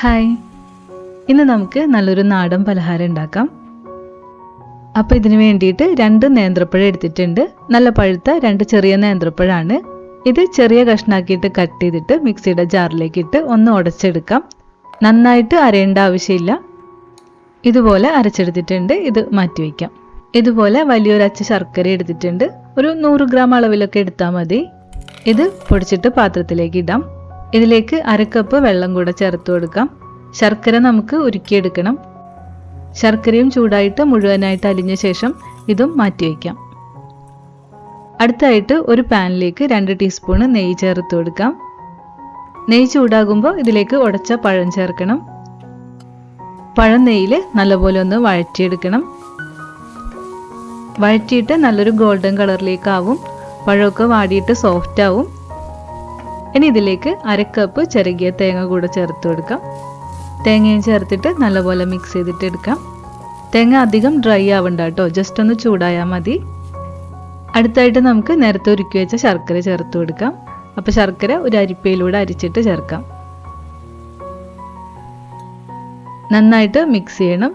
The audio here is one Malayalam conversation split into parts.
ഹായ്. ഇന്ന് നമുക്ക് നല്ലൊരു നാടൻ പലഹാരം ഉണ്ടാക്കാം. അപ്പോൾ ഇതിന് വേണ്ടിയിട്ട് രണ്ട് നേന്ത്രപ്പഴം എടുത്തിട്ടുണ്ട്. നല്ല പഴുത്ത രണ്ട് ചെറിയ നേന്ത്രപ്പഴമാണ് ഇത് ചെറിയ കഷ്ണാക്കിയിട്ട് കട്ട് ചെയ്തിട്ട് മിക്സിയുടെ ജാറിലേക്ക് ഇട്ട് ഒന്ന് ഉടച്ചെടുക്കാം. നന്നായിട്ട് അരയേണ്ട ആവശ്യമില്ല. ഇതുപോലെ അരച്ചെടുത്തിട്ടുണ്ട്. ഇത് മാറ്റി വയ്ക്കാം. ഇതുപോലെ വലിയൊരു അച്ച ശർക്കര എടുത്തിട്ടുണ്ട്. ഒരു നൂറ് ഗ്രാം അളവിലൊക്കെ എടുത്താൽ മതി. ഇത് പൊടിച്ചിട്ട് പാത്രത്തിലേക്ക് ഇടാം. ഇതിലേക്ക് അരക്കപ്പ് വെള്ളം കൂടെ ചേർത്ത് കൊടുക്കാം. ശർക്കര നമുക്ക് ഉരുക്കിയെടുക്കണം. ശർക്കരയും ചൂടായിട്ട് മുഴുവനായിട്ട് അലിഞ്ഞ ശേഷം ഇതും മാറ്റി വയ്ക്കാം. അടുത്തായിട്ട് ഒരു പാനിലേക്ക് രണ്ട് ടീസ്പൂണ് നെയ്യ് ചേർത്ത് കൊടുക്കാം. നെയ്യ് ചൂടാകുമ്പോൾ ഇതിലേക്ക് ഉടച്ച പഴം ചേർക്കണം. പഴം നെയ്യിൽ നല്ലപോലെ ഒന്ന് വഴറ്റിയെടുക്കണം. വഴറ്റിയിട്ട് നല്ലൊരു ഗോൾഡൻ കളറിലേക്കാവും പഴമൊക്കെ വാടിയിട്ട് സോഫ്റ്റ് ആവും. ഇനി ഇതിലേക്ക് അരക്കപ്പ് ചെറുകിയ തേങ്ങ കൂടെ ചേർത്ത് കൊടുക്കാം. തേങ്ങയും ചേർത്തിട്ട് നല്ലപോലെ മിക്സ് ചെയ്തിട്ട് എടുക്കാം. തേങ്ങ അധികം ഡ്രൈ ആവണ്ട കേട്ടോ. ജസ്റ്റ് ഒന്ന് ചൂടായാൽ മതി. അടുത്തായിട്ട് നമുക്ക് നേരത്തെ ഒരുക്കി വെച്ച ശർക്കര ചേർത്ത് കൊടുക്കാം. അപ്പോൾ ശർക്കര ഒരു അരിപ്പയിലൂടെ അരിച്ചിട്ട് ചേർക്കാം. നന്നായിട്ട് മിക്സ് ചെയ്യണം.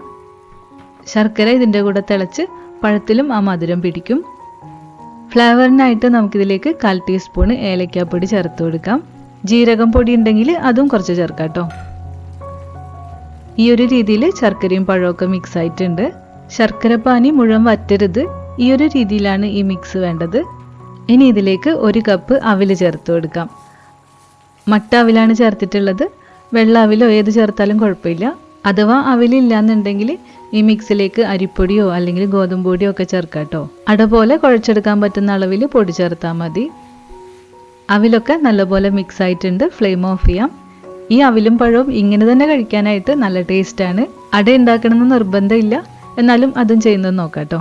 ശർക്കര ഇതിന്റെ കൂടെ തിളച്ച് പഴത്തിലും ആ മധുരം പിടിക്കും. ഫ്ലേവറിനായിട്ട് നമുക്കിതിലേക്ക് കാൽ ടീസ്പൂൺ ഏലക്കാപ്പൊടി ചേർത്ത് കൊടുക്കാം. ജീരകം പൊടി ഉണ്ടെങ്കിൽ അതും കുറച്ച് ചേർക്കാം കേട്ടോ. ഈ ഒരു രീതിയിൽ ശർക്കരയും പഴമൊക്കെ മിക്സ് ആയിട്ടുണ്ട്. ശർക്കര പാനി മുഴുവൻ വറ്റരുത്. ഈ ഒരു രീതിയിലാണ് ഈ മിക്സ് വേണ്ടത്. ഇനി ഇതിലേക്ക് ഒരു കപ്പ് അവിൽ ചേർത്ത് കൊടുക്കാം. മട്ട അവിലാണ് ചേർത്തിട്ടുള്ളത്. വെള്ള അവിലോ ഏത് ചേർത്താലും കുഴപ്പമില്ല. അഥവാ അവലില്ലാന്നുണ്ടെങ്കിൽ ഈ മിക്സിലേക്ക് അരിപ്പൊടിയോ അല്ലെങ്കിൽ ഗോതമ്പ് പൊടിയോ ഒക്കെ ചേർക്കാം കേട്ടോ അട പോലെ കുഴച്ചെടുക്കാൻ പറ്റുന്ന അളവിൽ പൊടി ചേർത്താൽ മതി. അവിലൊക്കെ നല്ലപോലെ മിക്സ് ആയിട്ടുണ്ട്. ഫ്ലെയിം ഓഫ് ചെയ്യാം. ഈ അവിലും പഴവും ഇങ്ങനെ തന്നെ കഴിക്കാനായിട്ട് നല്ല ടേസ്റ്റാണ് അട ഉണ്ടാക്കണമെന്ന് നിർബന്ധമില്ല. എന്നാലും അതും ചെയ്യുന്നത് നോക്കാം കേട്ടോ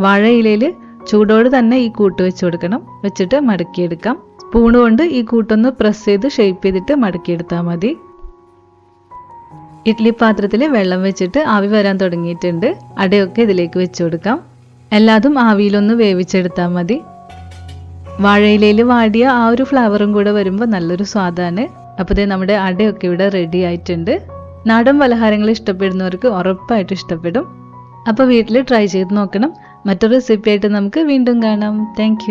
വാഴയിലയിൽ ചൂടോട് തന്നെ ഈ കൂട്ട് വെച്ച് കൊടുക്കണം. വെച്ചിട്ട് മടക്കിയെടുക്കാം. സ്പൂണ് കൊണ്ട് ഈ കൂട്ടൊന്ന് പ്രസ് ചെയ്ത് ഷേപ്പ് ചെയ്തിട്ട് മടക്കിയെടുത്താൽ മതി. ഇഡ്ഡലി പാത്രത്തിൽ വെള്ളം വെച്ചിട്ട് ആവി വരാൻ തുടങ്ങിയിട്ടുണ്ട്. അടയൊക്കെ ഇതിലേക്ക് വെച്ച് കൊടുക്കാം. എല്ലാതും ആവിയിലൊന്ന് വേവിച്ചെടുത്താൽ മതി. വാഴയിലയിൽ വാടിയ ആ ഒരു ഫ്ലവറും കൂടെ വരുമ്പോൾ നല്ലൊരു സ്വാദാണ്. അപ്പോൾ ദേ നമ്മുടെ അടയൊക്കെ ഇവിടെ റെഡി ആയിട്ടുണ്ട്. നാടൻ പലഹാരങ്ങൾ ഇഷ്ടപ്പെടുന്നവർക്ക് ഉറപ്പായിട്ട് ഇഷ്ടപ്പെടും. അപ്പോൾ വീട്ടിൽ ട്രൈ ചെയ്ത് നോക്കണം. മറ്റൊരു റെസിപ്പി ആയിട്ട് നമുക്ക് വീണ്ടും കാണാം. താങ്ക്